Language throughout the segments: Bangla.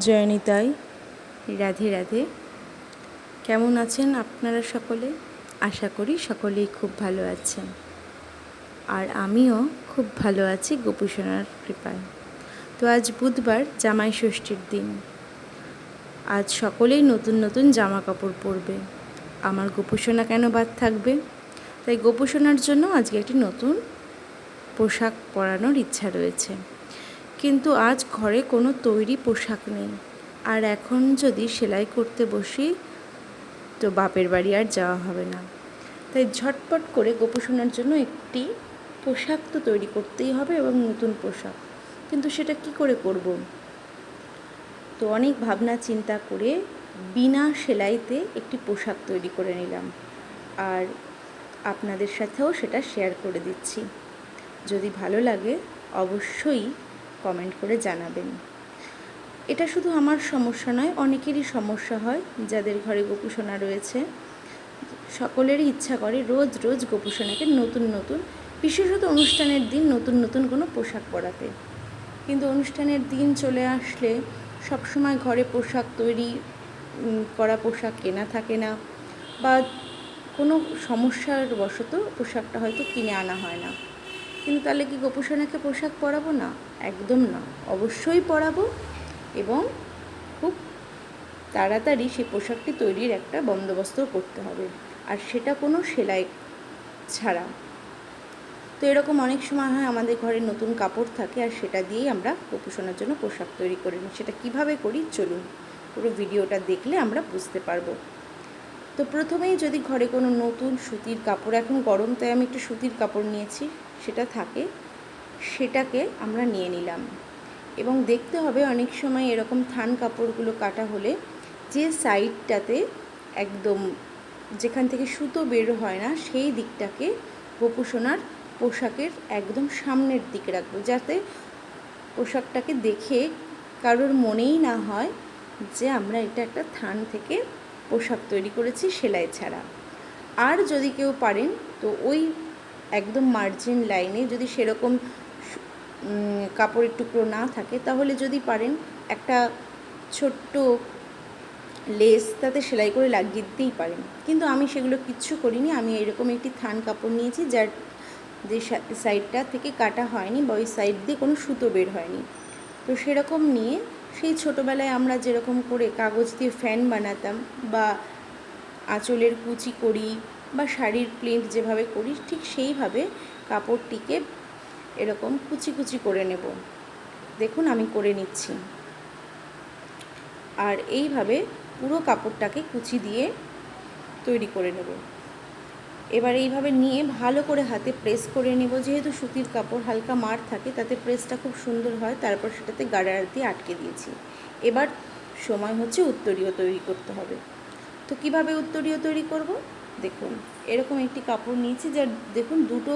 জয়নিতাই রাধে রাধে। কেমন আছেন আপনারা সকলে? আশা করি সকলেই খুব ভালো আছেন। আর আমিও খুব ভালো আছি গোপুসোনার কৃপায়। তো আজ বুধবার জামাই ষষ্ঠীর দিন। আজ সকলেই নতুন নতুন জামা কাপড় পরবে। আমার গোপুসোনা কেন বাদ থাকবে? তাই গোপুসোনার জন্য আজকে একটি নতুন পোশাক পরানোর ইচ্ছা রয়েছে। কিন্তু আজ ঘরে কোনো তৈরি পোশাক নেই। আর এখন যদি সেলাই করতে বসি, তো বাপের বাড়ি আর যাওয়া হবে না। তাই ঝটপট করে গোপোষণার জন্য একটি পোশাক তো তৈরি করতেই হবে এবং নতুন পোশাক। কিন্তু সেটা কি করে করব? তো অনেক ভাবনা চিন্তা করে বিনা সেলাইতে একটি পোশাক তৈরি করে নিলাম। আর আপনাদের সাথেও সেটা শেয়ার করে দিচ্ছি। যদি ভালো লাগে, অবশ্যই কমেন্ট করে জানাবেন। এটা শুধু আমার সমস্যা নয়, অনেকেরই সমস্যা হয় যাদের ঘরে গোপুসোনা রয়েছে। সকলেরই ইচ্ছা করে রোজ রোজ গোপুসোনাকে নতুন নতুন, বিশেষত অনুষ্ঠানের দিন নতুন নতুন কোনো পোশাক পরাতে। কিন্তু অনুষ্ঠানের দিন চলে আসলে সবসময় ঘরে পোশাক তৈরি করা পোশাক কেনা থাকে না বা কোনো সমস্যার বশত পোশাকটা হয়তো কিনে আনা হয় না। কিন্তু তাহলে কি গোপুসোনাকে পোশাক পরাবো না? একদম না। অবশ্যই পরাবো এবং খুব তাড়াতাড়ি সেই পোশাকটি তৈরির একটা বন্দোবস্ত করতে হবে। আর সেটা কোনো সেলাই ছাড়া। তো এরকম অনেক সময় হয় আমাদের ঘরে নতুন কাপড় থাকে আর সেটা দিয়েই আমরা গোপুসোনার জন্য পোশাক তৈরি করি নিই। সেটা কীভাবে করি? চলুন পুরো ভিডিওটা দেখলে আমরা বুঝতে পারব। তো প্রথমেই যদি ঘরে কোনো নতুন সুতির কাপড়, এখন গরম তাই আমি একটু সুতির কাপড় নিয়েছি। সেটা থাকে, সেটাকে আমরা নিয়ে নিলাম। এবং দেখতে হবে অনেক সময় এরকম থান কাপড়গুলো কাটা হলে যে সাইডটাতে একদম যেখান থেকে সুতো বের হয় না, সেই দিকটাকে গোপুসোনার পোশাকের একদম সামনের দিকে রাখব, যাতে পোশাকটাকে দেখে কারোর মনেই না হয় যে আমরা এটা একটা থান থেকে পোশাক তৈরি করেছি সেলাই ছাড়া। আর যদি কেউ পারেন, তো ওই একদম মার্জিন লাইনে যদি সেরকম কাপড়ের টুকরো না থাকে, তাহলে যদি পারেন একটা ছোট্ট লেস তাতে সেলাই করে লাগিয়ে দিতেই পারেন। কিন্তু আমি সেগুলো কিচ্ছু করিনি, আমি এরকম একটি থান কাপড় নিয়েছি যার যে সাইডটা থেকে কাটা হয়নি বা ওই সাইড দিয়ে কোনো সুতো বের হয়নি। তো সেরকম নিয়ে সেই ছোটোবেলায় আমরা যেরকম করে কাগজ দিয়ে ফ্যান বানাতাম বা আঁচলের কুচি করি বা শাড়ির প্রিন্ট যেভাবে করি, ঠিক সেইভাবে কাপড়টিকে এরকম কুচি কুচি করে নেব। দেখুন, আমি করে নিচ্ছি। আর এইভাবে পুরো কাপড়টাকে কুচি দিয়ে তৈরি করে নেব। এবার এইভাবে নিয়ে ভালো করে হাতে প্রেস করে নেব। যেহেতু সুতির কাপড় হালকা মার থাকে, তাতে প্রেসটা খুব সুন্দর হয়, তারপর সেটাতে গাড়ার দিয়ে আটকে দিয়েছি। এবার সময় হচ্ছে উত্তরীয় তৈরি করতে হবে। তো কীভাবে উত্তরীয় তৈরি করব? দেখুন, এরকম একটি কাপড় নিয়েছি যার, দেখুন, দুটো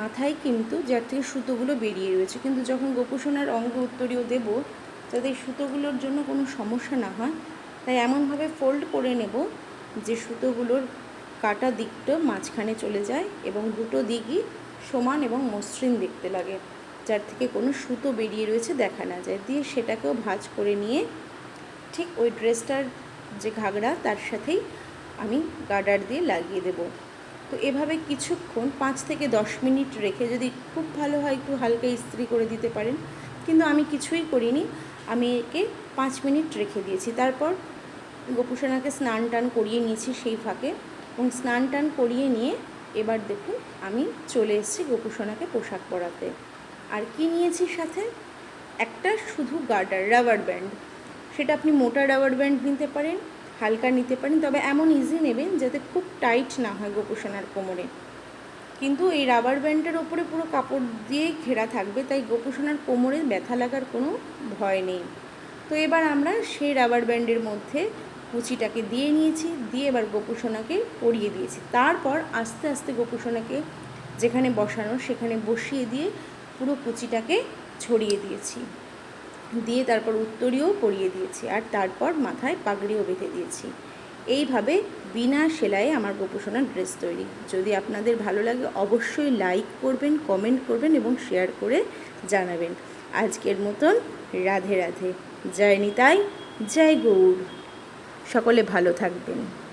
মাথায় কিন্তু যার থেকে সুতোগুলো বেরিয়ে রয়েছে। কিন্তু যখন গোপুসোনার অঙ্গ উত্তরীয় দেব, যাতে সুতোগুলোর জন্য কোনো সমস্যা না হয়, তাই এমনভাবে ফোল্ড করে নেব যে সুতোগুলোর কাটা দিকটা মাঝখানে চলে যায় এবং দুটো দিকই সমান এবং মসৃণ দেখতে লাগে, যার থেকে কোনো সুতো বেরিয়ে রয়েছে দেখা না যায়। দিয়ে সেটাকেও ভাজ করে নিয়ে ঠিক ওই ড্রেসটার যে ঘাগড়া, তার সাথেই আমি গার্ডার দিয়ে লাগিয়ে দেব। তো এভাবে কিছুক্ষণ পাঁচ থেকে দশ মিনিট রেখে যদি খুব ভালো হয় একটু হালকা ইস্ত্রি করে দিতে পারেন। কিন্তু আমি কিছুই করিনি। আমি একে পাঁচ মিনিট রেখে দিয়েছি। তারপর গোপুসোনাকে স্নান টান করিয়ে নিয়েছি সেই ফাঁকে। এবং স্নান টান করিয়ে নিয়ে এবার দেখুন আমি চলে এসেছি গোপুসোনাকে পোশাক পরাতে। আর কি নিয়েছি সাথে? একটা শুধু গার্ডার, রাবার ব্যান্ড। সেটা আপনি মোটা রাবার ব্যান্ড নিতে পারেন। হালকা নিতে পারেন, তবে এমন ইজি নেবেন যাতে খুব টাইট না হয় গোপুসোনার কোমরে। কিন্তু এই রাবার ব্যান্ডের ওপরে পুরো কাপড় দিয়েই ঘেরা থাকবে, তাই গোপুসোনার কোমরে ব্যথা লাগার কোনো ভয় নেই। তো এবার আমরা সেই রাবার ব্যান্ডের মধ্যে কুচিটাকে দিয়ে নিয়েছি, দিয়ে এবার গোপুসোনাকে পরিয়ে দিয়েছি। তারপর আস্তে আস্তে গোপুসোনাকে যেখানে বসানো সেখানে বসিয়ে দিয়ে পুরো কুচিটাকে ছড়িয়ে দিয়েছি। দিয়ে তারপর উত্তরীয় পরিয়ে দিয়েছি আর তারপর মাথায় পাগড়িও বেঁধে দিয়েছি। এইভাবে বিনা সেলাইয়ে আমার গোপোষণার ড্রেস তৈরি। যদি আপনাদের ভালো লাগে অবশ্যই লাইক করবেন, কমেন্ট করবেন এবং শেয়ার করে জানাবেন। আজকের মতন রাধে রাধে। জয় নিতাই, জয় গৌর। সকলে ভালো থাকবেন।